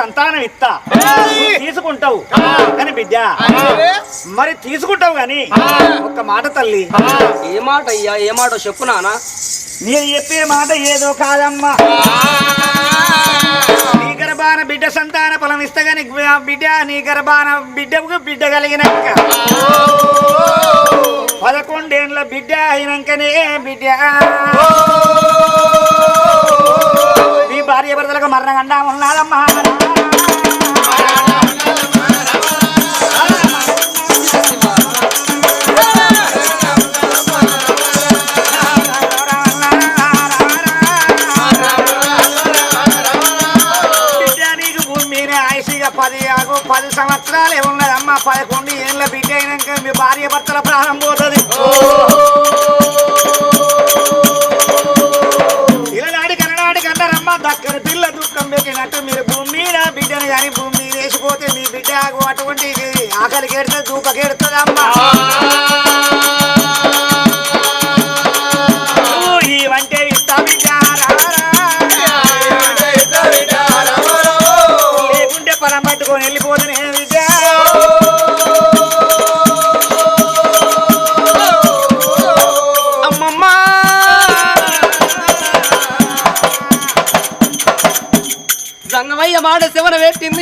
సంతానం ఇస్తా తీసుకుంటావు. కానీ బిడ్డ మరి తీసుకుంటావు గాని ఒక్క మాట తల్లి. ఏ మాట అయ్యా? ఏ మాట చెప్పు నానా నేను చెప్పే మాట ఏదో కాదమ్మా. నీ గర్భాన బిడ్డ సంతాన ఫలం ఇస్తగాని బిడ్డ నీ గర్భాన బిడ్డకు బిడ్డ కలిగినాక. పదకొండేళ్ళ బిడ్డ అయినాకనే బిడ్డ. నీ భార్య భర్తలకు మరణగండా ఉన్నాదమ్మా బిడ్డ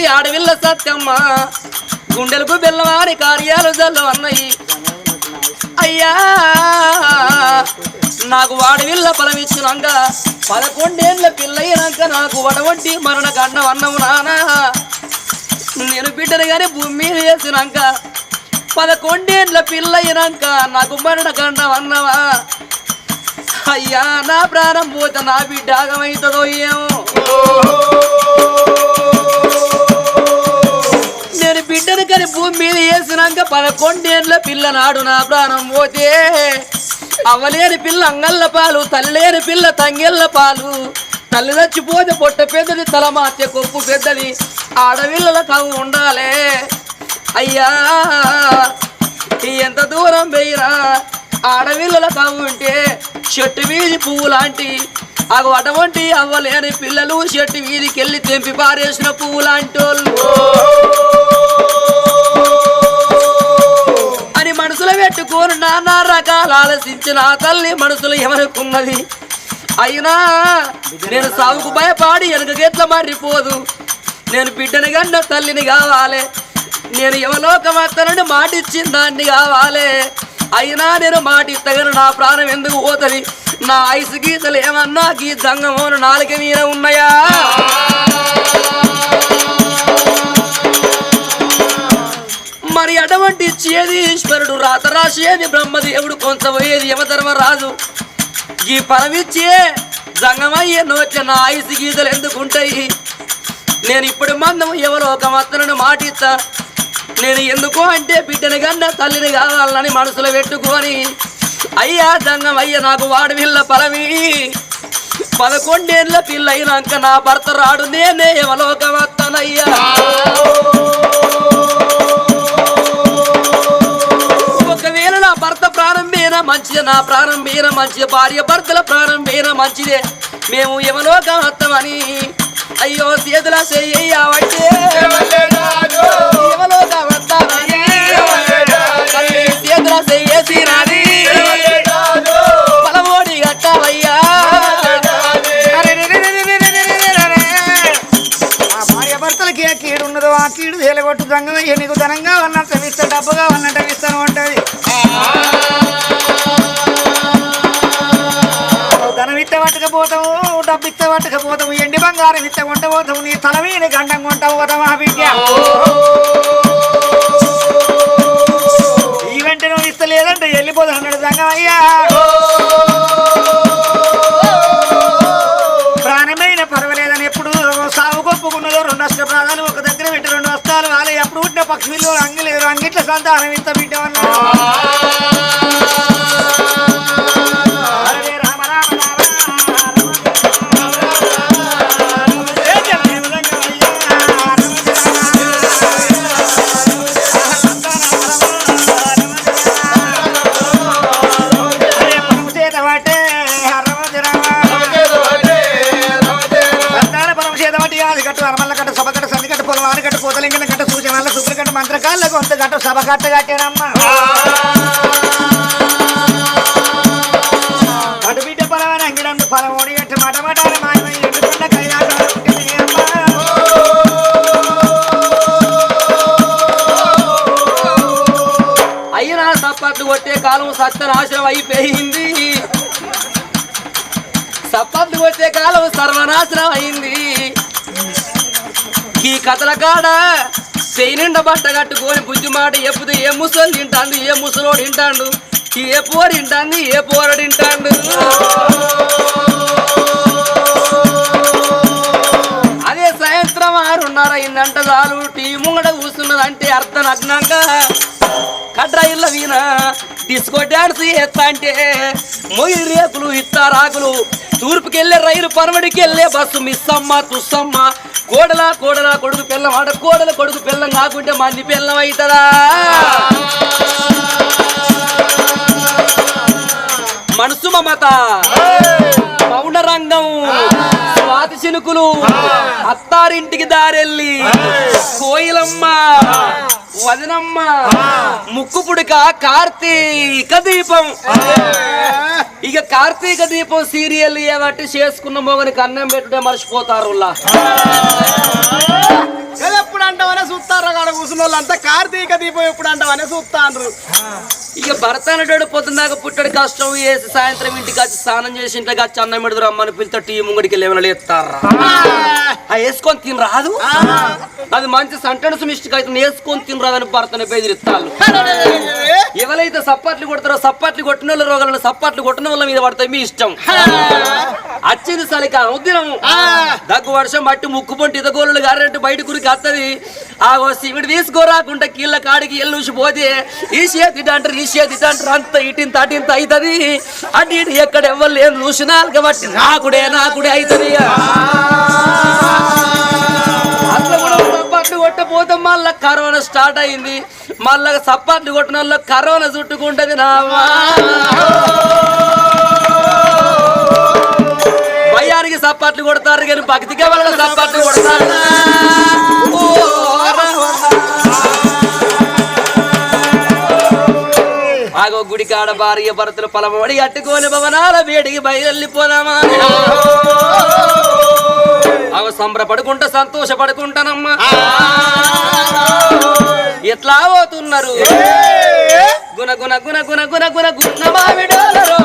శివన ఆడవిల్ల సత్యమ్మ. గుండెలకు బెల్లవారి కార్యాలు జల్లు అన్నయ్యి. అయ్యా నాకు వాడవిల్ల ఫలం పదకొండేళ్ళ పిల్లయినాక నాకు వడవంటి మరణ గండం అన్నము నానా. నేను బిడ్డను గాని భూమి మీద వేసినాక పదకొండేళ్ళ పిల్లయినాక నాకు మరణ గండం అన్నవా. అయ్యా నా ప్రాణం పోతే నా బిడ్డ ఆగమవుతుందో ఏమో. పుట్టినాక పదకొండేళ్ళ పిల్ల నాడు నా ప్రాణం పోతే. అవ్వలేని పిల్ల అంగళ్ళ పాలు తల్లిలేని పిల్ల తంగెళ్ళ పాలు. తల్లి చచ్చిపోతే పొట్ట పెద్దది తల మార్చే కొప్పు పెద్దది. ఆడపిల్లల కవు ఉండాలే. అయ్యా ఎంత దూరం పోయినా ఆడపిల్లల కవు ఉంటే చెట్టు వీధి పువ్వు లాంటి అగు అటువంటి అవ్వలేని పిల్లలు చెట్టు వీధికి వెళ్ళి తెంపి పారేసిన పువ్వు లాంటి వాళ్ళు మనసులో పెట్టుకోను నానా రకాలు ఆలోచించిన తల్లి మనసులు ఎవరుకున్నది? అయినా నేను సాగుకు భయపాడి వెనకగెట్ల మారిపోదు. నేను బిడ్డని గన్న తల్లిని కావాలి. నేను యమలోకమత్తనని మాట మాటిచ్చిన దాన్ని కావాలి. అయినా నేను మాట ఇస్తగను నా ప్రాణం ఎందుకు పోతుంది? నా ఐసు గీతలు ఏమన్నా గీతంగమోను నాలుక మీద ఉన్నాయా? మరి అటువంటి ఇచ్చేది ఈశ్వరుడు రాత రాసేది బ్రహ్మదేవుడు కొంత పోయేది యమధర్మరాజు ఈ పరమిచ్చే జంగమయ్యే నోట్ల నా ఆయుసు గీతలు ఎందుకుంటాయి? నేను ఇప్పుడు మందం ఎవరో ఒక మత్తనను మాటిస్తా. నేను ఎందుకు అంటే బిడ్డని కన్నా తల్లిని కావాలని మనసులో పెట్టుకొని అయ్యా దంగం అయ్య నాకు వాడి పిల్ల పరమి పదకొండేళ్ళ పిల్ల అయినాక నా భర్త రాడు నేనే ఎవలోక వస్తానయ్యా మంచిదే నా ప్రాణం మీద మంచిదే భార్య భర్తల ప్రాణం మీద మంచిదే. మేము యమలోక వస్తామని అయ్యో చేతుల యమలోక చెయ్యేసి రాని పలమోడి భార్య భర్తలకి ఏ కీడు ఉన్నదో ఆ కీడు తేలగొట్టు దంగమయ్య నీకు ధనంగా ఉన్నట్టు ఇస్తా డబ్బుగా ఉన్నట్టు పట్టకపోతావు ఎండి బంగారం ఇత్త కొంటపోతావు నీ తల మీద గండం కొంటావు కదా మా బిడ్డ ఈ వెంట నువ్వు ఇస్తలేదంటే వెళ్ళిపోతావు అన్నాడు సంగమయ్యా ప్రాణమైన పర్వాలేదని ఎప్పుడు సాగు కొప్పుకున్నదో రెండు అష్ట ప్రాణాలు ఒక దగ్గర పెట్టి రెండు వస్తాలు వాళ్ళు ఎప్పుడు పుట్టిన పక్షులు అంగిలేరు అంగిట్ల సంతానం ఇంత బిడ్డ అన్నాడు. సభ కట్ట కట్టారమ్మా. అటు బిడ్డ పరమైన అంగిడందు ఫలం ఓడి కట్టి మాట మాట మాయమై ఎండుకున్న కైలాసం ఉంటుంది అమ్మా. అయినా సప్పట్లు కొట్టే కాలం సత్యనాశనం అయిపోయింది. సప్పట్లు కొట్టే కాలం సర్వనాశనం అయింది. ఈ కథల కాడ చేయి నిండా బట్ట కట్టుకొని బుద్ధి మాట ఎప్పుడు ఏ ముసలు తింటాండు ఏ ముసలోడు తింటాడు ఏ పోరు తింటాంది ఏ పోరడు తింటాడు. అయిందంట చాలు టీ ముంగడ కూర్చున్నది అంటే అర్థం నగ్నాక కడ్రాయిల్ల వీణ డిస్కో డాన్స్ ఎత్తా అంటే మొయి రేకులు ఇత్తారాకులు తూర్పుకెళ్ళే రైలు పరమడికి వెళ్ళే బస్సు మిస్సమ్మ తుస్సమ్మ. కోడలా కోడలా కొడుకు పిల్లం ఆడ కోడల కొడుకు పిల్లం కాకుంటే మంది పిల్లం అవుతుందా మనసు మమత. మౌన రంగం. స్వాతి చినుకులు. అత్తారింటికి దారెళ్ళి. కోయిలమ్మ. వదనమ్మ. ముక్కు పుడక కార్తీక దీపం. ఇక కార్తీక దీపం సీరియల్ ఏవట్టి చేసుకున్న మొగని కన్నం పెట్టుడే మర్చిపోతారు ఎప్పుడు అంటావనే చూస్తారా కాడ కూర్చున్న వాళ్ళంతా కార్తీక దీపం ఎప్పుడు అంటావనే చూస్తాండ్రు. ఇక భర్త అనేటోడు పొద్దున్నాక పుట్టడు కష్టం వేసి సాయంత్రం ఇంటికి వచ్చి స్నానం చేసి ఇంటికి వచ్చి అన్నం పెడతారు అమ్మని పిల్లతో టీ ముంగడికి వెళ్ళి లేస్తారా వేసుకొని తిని రాదు అది మంచి సంటెన్స్ మిస్టేక్ అయితే వేసుకొని తిని రాదని భర్తని బెదిరిస్తాను ఎవరైతే సప్పట్లు కొడతారో సప్పట్లు కొట్టిన వాళ్ళ రోగాలను సప్పట్లు కొట్టిన వాళ్ళ మీద పడతాయి మీ ఇష్టం. వచ్చింది చలికాలం ఉద్దినం దగ్గు వర్షం మట్టి ముక్కు పొంటి ఇదగోళ్ళు గారంటే బయట గురికి వస్తుంది ఆ సిమిడి తీసుకోరాకుండా కీళ్ళ కాడికి ఎల్లుసి పోతే ఈ చేతి అంటారు ఈ చేతి అంటారు అంత ఇటింత అటింత అవుతుంది అటు ఇటు ఎక్కడ ఎవరు లేదు చూసినా కాబట్టి నాకుడే నాకుడే అవుతుంది సప్పట్లు కొట్టపోతే మళ్ళా కరోనా స్టార్ట్ అయింది. మళ్ళా సప్పట్లు కొట్టిన వాళ్ళ కరోనా చుట్టుకుంటది నావా భయానికి సప్పట్లు కొడతారు కానీ భక్తికే వాళ్ళ సప్పట్లు కొడతారు. ఆగో గుడి కాడ భార్య భరతులు పొలమడి అట్టుకోని భవనాల వేడికి బయలుపోదామా అవ సంబరపడుకుంటా సంతోషపడుకుంటానమ్మా ఎట్లా పోతున్నారు? గుణ గుణ గుణ గుణ గుణ గుణ గుణ మామిడోలరో.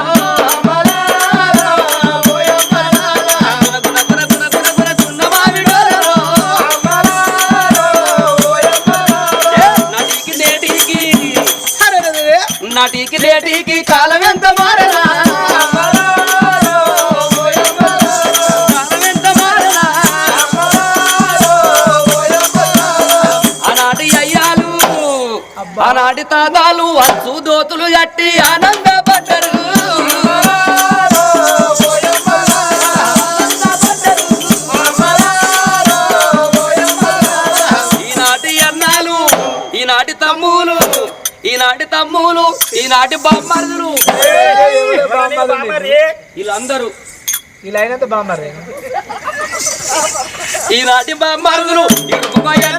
తాతాలు వచ్చు దోతులు కట్టి ఆనందపడ్డరు ఈనాటి అన్నాలు ఈనాటి తమ్ములు ఈనాటి తమ్ములు ఈనాటి బామ్మరుదులు. వీళ్ళందరూ. అయినంత బామ్మరే ఈనాటి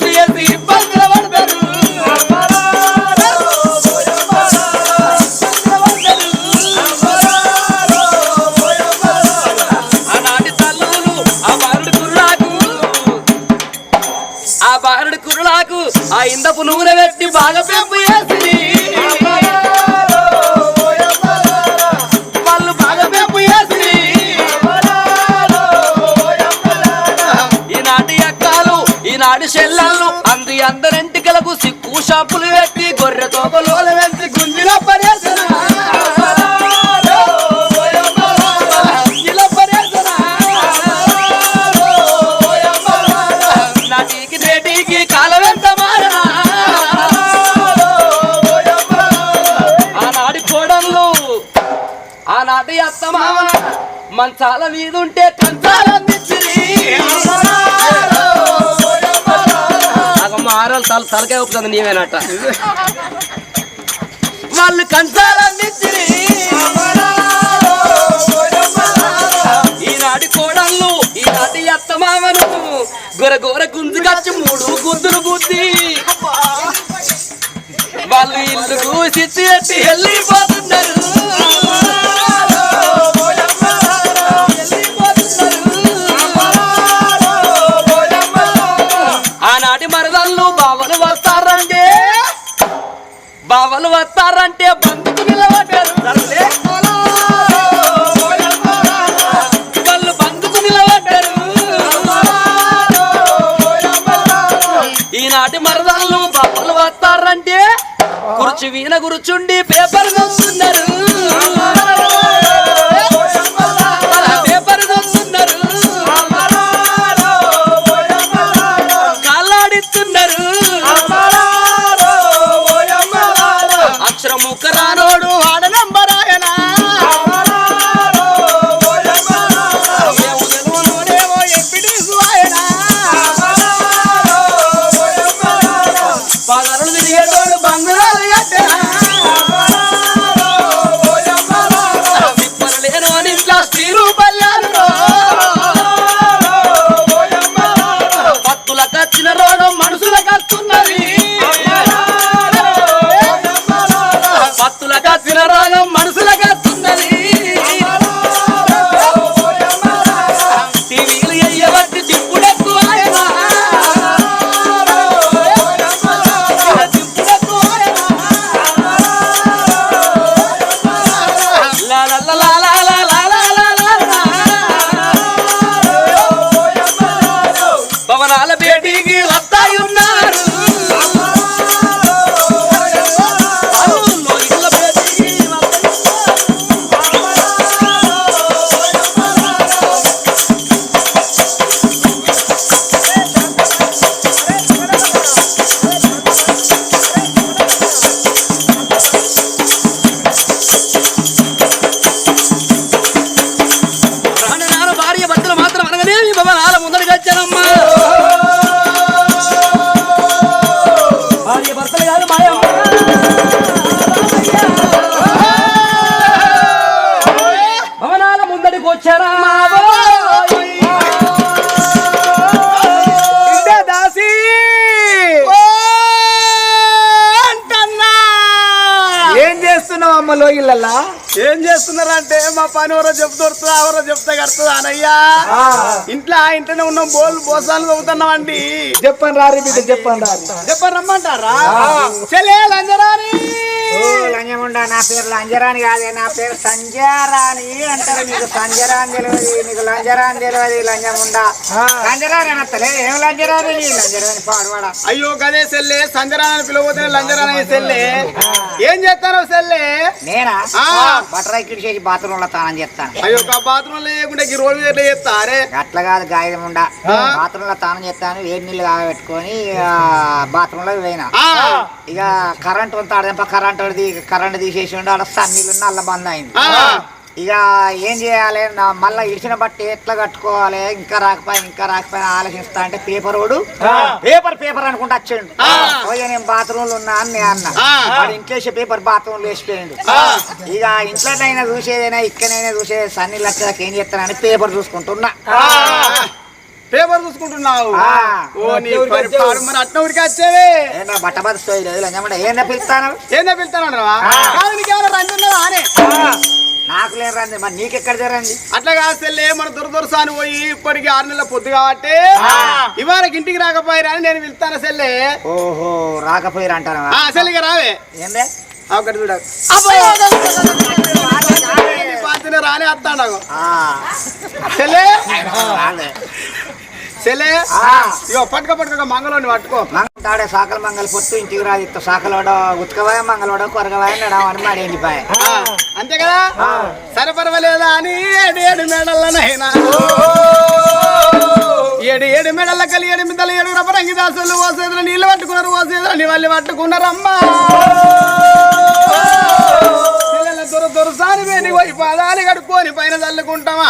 చేసి ఇబ్బందులు పడతారు. ఆ ఇందపు నూనె పెట్టి బాగా పెంపు చేసి వాళ్ళు బాగా పెంపు చేసి ఈనాటి అక్కాలు ఈనాటి చెల్లెళ్ళు అంది అందరింటికలకు సిక్కు షాపులు పెట్టి గొర్రె తోకలు కంచాల మీద ఉంటే కంచాల మారాలు తల తలకాయ ఒప్పుతుంది నీవేనట. వాళ్ళు కంచాల మిచ్చిరి ఈనాటి కోడళ్ళు ఈనాటి అత్త మామను గొర గొర గుంజు కచ్చి మూడు గుద్దులు గుద్ది. వాళ్ళు ఇల్లు కూసి వెళ్ళిపోతారు వస్తారంటే బంధుకు నిలబడ్డారు. వాళ్ళు బంధుకు నిలబడ్డారు. ఈనాటి మరదళ్ళు బావలు వస్తారంటే కుర్చీ వీణ కూర్చుండి పేపర్ చూస్తున్నారు. ఎవరో చెప్తూ ఎవరో చెప్తే కడుతుందా అనయ్యా? ఇంట్లో ఇంట్లోనే ఉన్నాం బోల్ బోసాలు చదువుతున్నామండి చెప్పండి రారి బిడ్డ చెప్పండి రారి చెప్పండి రమ్మంటారా? చెలే లంజరాని ఓ లంజముండా నా పేరు లంజరాని కాదే నా పేరు సంజారాణి అంటారు. నీకు సంజరాని తెలియదు నీకు లంజరాని తెలియదు లంజముండా. లంజరాని అనత్తలే ఏం లంజరాని? లంజరాని పాడువాడా. అయ్యో గదే సెల్లే సంజరాని పిలవబోతే లంజరాని సెల్లే. ఏం చేస్తారో సెల్లే? నేనా. బటర్ ఎక్కిడి చేసి బాత్రూమ్లో తానం చేస్తాను. అయ్యో బాత్రూమ్ లేకుండా ఈ రోడ్డు ఎట్లా చేస్తారే అట్లా కాదు ఆ. బాత్రూమ్లో తానం చేస్తాను వేడి నీళ్ళు కాగబెట్టుకొని బాత్రూమ్లో పోయినా. ఇక కరెంట్ వంత ఆడదంప కరెంట్ కరెంట్ తీసేసి ఉండి ఆడ సన్నీళ్ళు నల్ల బంద్ అయింది. ఇక ఏం చేయాలి నా మళ్ళా ఇడిచిన బట్టి ఎట్లా కట్టుకోవాలి ఇంకా రాకపోయి ఇంకా రాకపోయినా ఆలోచిస్తా అంటే పేపర్ ఓడు పేపర్ పేపర్ అనుకుంటా వచ్చాడు. పోయా నేను బాత్రూమ్లో ఉన్నా అని నేను అన్నా. వాడు ఇంట్లో పేపర్ బాత్రూమ్లో వేసిపోయాడు. ఇక ఇంట్లోనైనా చూసేదైనా ఇక్కడైనా చూసేది సన్నీ లక్షలకు ఏం చేస్తానని పేపర్ చూసుకుంటున్నా. పేపర్ చూసుకుంటున్నావు. ఆ. ఓ నీ పని పాడు మరి అట్ట ఊరికి వచ్చేవే ఏంటో బట్టబద్ద స్టోరీ లేదు. ఏందా పిలుస్తాను? ఏందో పిలుస్తానంటావా ఆ. కాదు నీకేమైనా నాకు మరి నీకెక్కడ జరండి అట్లా కాదు సెల్లే మన దొర దొరసాని పోయి ఇప్పటికి ఆరు నెలల పొద్దు కాబట్టి ఆ. ఇవాళ ఇంటికి రాకపోయిరా అని నేను పిలుస్తాను సెల్లే ఓహో రాకపోయారు అంటారా ఆ సెల్లిగా రావే. ఏందే? ఒకటి చూడ. రానే వస్తాడు నాకు ఆ, సెల్లే ఇగో పట్టుకో పట్టుకో మంగళని పట్టుకో. మంగళాడే సాకల మంగళ పొత్తు ఇంటికి రాదు. ఇత్త సాకలోడ ఉతకవాయ మంగళవాడ కొరగవాయ నడవని మాడి ఎండిపాయ ఆ, అంతే కదా? సరే పర్వాలేదా అని ఏడు ఏడు మేడల్లనైనా. ఏడు ఏడు మెడల కలి ఏడు మిద్దలు ఏడు రపరంగి దాసులు ఓసేదులు నీళ్ళు పట్టుకున్నారు ఓసేదులు నీ వాళ్ళు పట్టుకున్నారమ్మా. దొర దొరసాని వేడి పోయి పాదాలు కడుక్కొని పైన చల్లుకుంటామా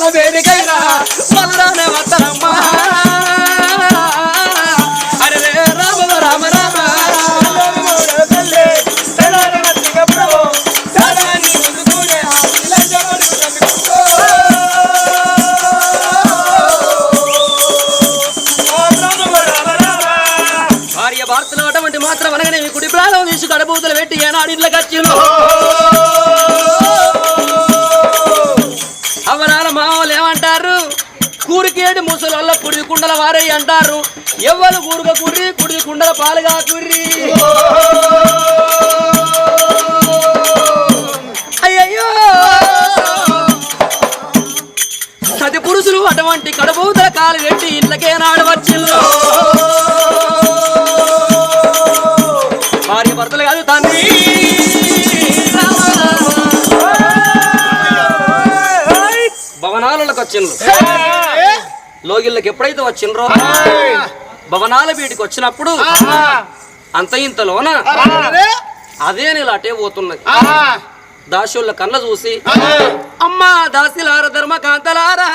భవనాల వేదికైనా వదరానే వద్దరమ్మా అరే రే రామ రామ రామ భార్య భర్తలు అటువంటి మాత్రం అనగానే మీ కుడి ప్రాణం తీసి కడబూతలు పెట్టి ఏనాడు ఇళ్ళకి వచ్చిండు ఊరికేడు ముసలల్ల కుడి కుండల వారే అంటారు. ఎవ్వరు కూరుగా కుర్రి కుడి కుండల పాలుగా కుర్రి. అయ్యయ్యో! సతి పురుషులు అటువంటి కడబూతల కాలు పెట్టి ఇళ్ళకే నాడు వచ్చిందో భార్య భర్తలు కాదు తండ్రి భవనాలకు వచ్చిండ్రు లోగిళ్ళకి ఎప్పుడైతే వచ్చినరో భవనాల వీటికి వచ్చినప్పుడు అంత ఇంతలోన? అదే నీళ్ళు అటే పోతున్నది దాసుల కన్న చూసి అమ్మా దాసిలార ధర్మ కాంతలారా